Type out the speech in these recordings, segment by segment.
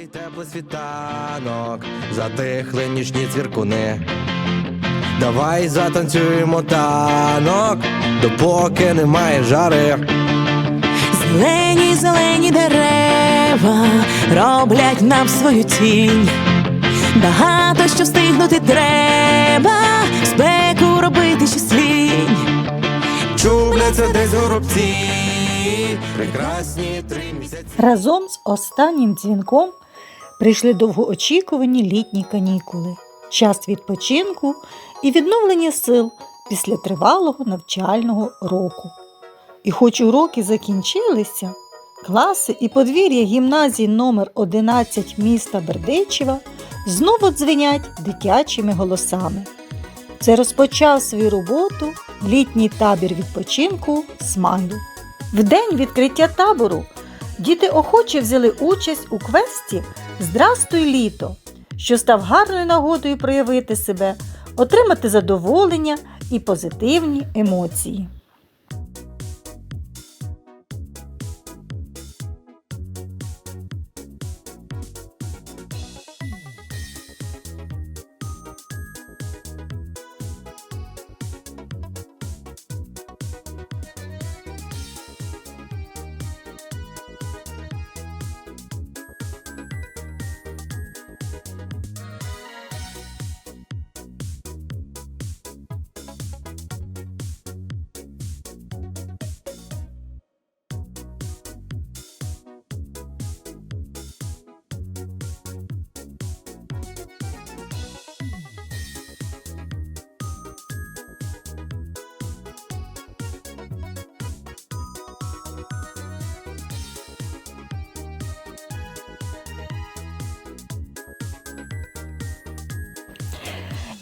Теплий, теплий світанок, затихли нічні цвіркуни. Давай затанцюємо танок, допоки немає жари. Зелені, зелені дерева роблять нам свою тінь. Багато що встигнути треба, спеку робити лінь. Чубляться десь горобці, прекрасні три місяці. Разом з останнім дзвінком прийшли довгоочікувані літні канікули, час відпочинку і відновлення сил після тривалого навчального року. І хоч уроки закінчилися, класи і подвір'я гімназії номер 11 міста Бердичева знову дзвенять дитячими голосами. Це розпочав свою роботу літній табір відпочинку Смайлю. В день відкриття табору діти охоче взяли участь у квесті Здрастуй літо, що став гарною нагодою проявити себе, отримати задоволення і позитивні емоції.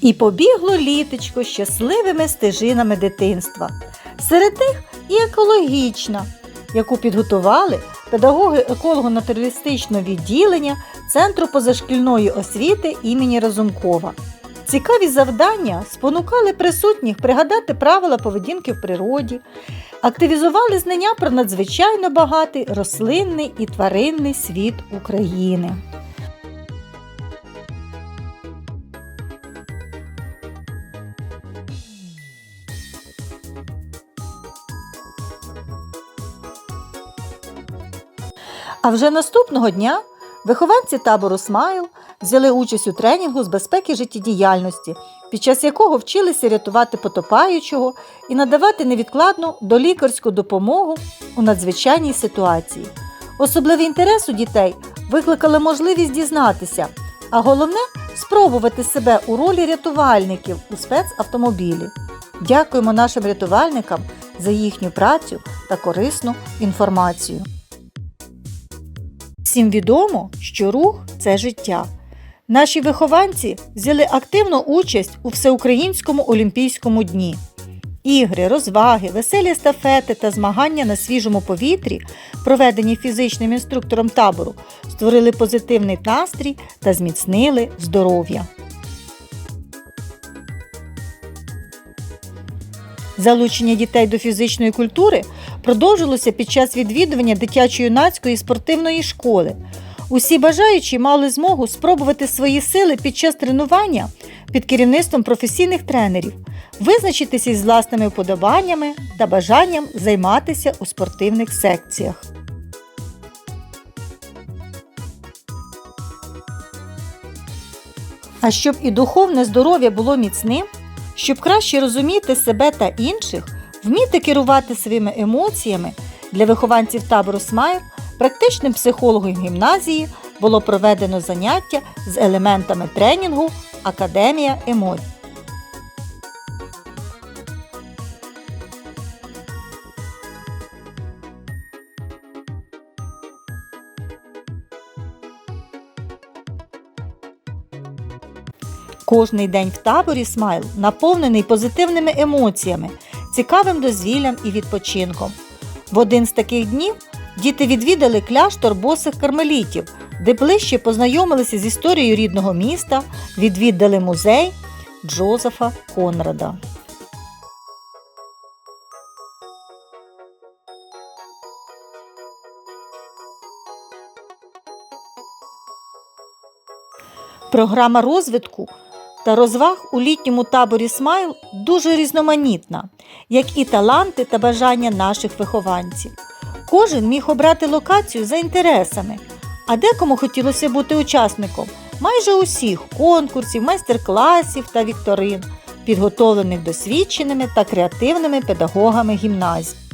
І побігло літочко щасливими стежинами дитинства. Серед них і екологічна, яку підготували педагоги еколого-натуралістичного відділення Центру позашкільної освіти імені Разумкова. Цікаві завдання спонукали присутніх пригадати правила поведінки в природі, активізували знання про надзвичайно багатий рослинний і тваринний світ України. А вже наступного дня вихованці табору Смайл взяли участь у тренінгу з безпеки життєдіяльності, під час якого вчилися рятувати потопаючого і надавати невідкладну долікарську допомогу у надзвичайній ситуації. Особливий інтерес у дітей викликала можливість дізнатися, а головне спробувати себе у ролі рятувальників у спецавтомобілі. Дякуємо нашим рятувальникам за їхню працю та корисну інформацію. Всім відомо, що рух це життя. Наші вихованці взяли активну участь у всеукраїнському олімпійському дні. Ігри, розваги, веселі естафети та змагання на свіжому повітрі, проведені фізичним інструктором табору, створили позитивний настрій та зміцнили здоров'я. Залучення дітей до фізичної культури продовжилося під час відвідування дитячо-юнацької спортивної школи. Усі бажаючі мали змогу спробувати свої сили під час тренування під керівництвом професійних тренерів, визначитися із власними вподобаннями та бажанням займатися у спортивних секціях. А щоб і духовне здоров'я було міцним, щоб краще розуміти себе та інших, вміти керувати своїми емоціями для вихованців табору Смайл практичним психологом гімназії було проведено заняття з елементами тренінгу Академія емоцій. Кожний день в таборі Смайл наповнений позитивними емоціями, цікавим дозвіллям і відпочинком. В один з таких днів діти відвідали кляштор босих кармелітів, де ближче познайомилися з історією рідного міста, відвідали музей Джозефа Конрада. Програма розвитку та розваг у літньому таборі Смайл дуже різноманітна, як і таланти та бажання наших вихованців. Кожен міг обрати локацію за інтересами, а декому хотілося бути учасником майже усіх конкурсів, майстер-класів та вікторин, підготовлених досвідченими та креативними педагогами гімназії.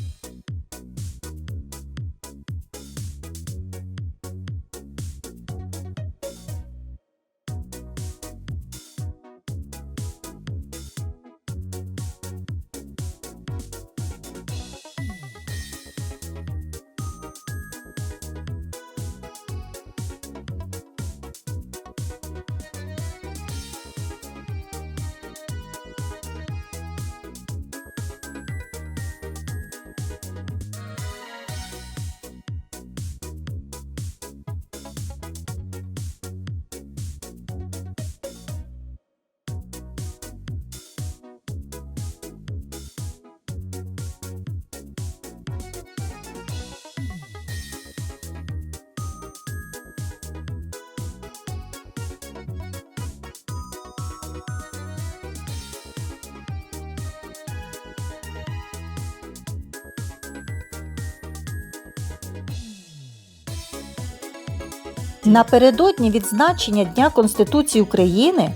Напередодні відзначення Дня Конституції України,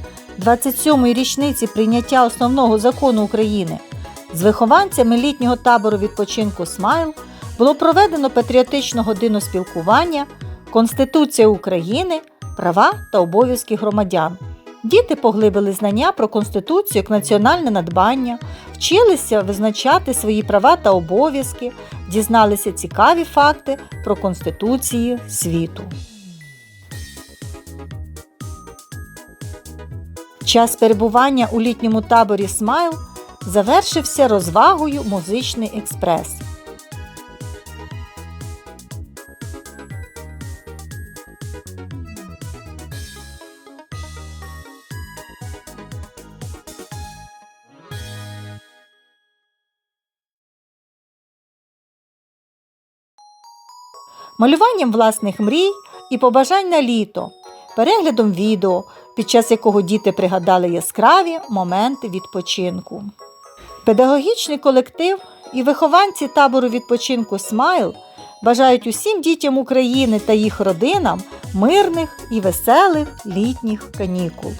27-ї річниці прийняття основного закону України, з вихованцями літнього табору відпочинку Смайл було проведено патріотичну годину спілкування Конституція України, права та обов'язки громадян. Діти поглибили знання про Конституцію як національне надбання, вчилися визначати свої права та обов'язки, дізналися цікаві факти про Конституції світу. Час перебування у літньому таборі Смайл завершився розвагою Музичний експрес. Малюванням власних мрій і побажань на літо, переглядом відео, під час якого діти пригадали яскраві моменти відпочинку. Педагогічний колектив і вихованці табору відпочинку Смайл бажають усім дітям України та їх родинам мирних і веселих літніх канікул.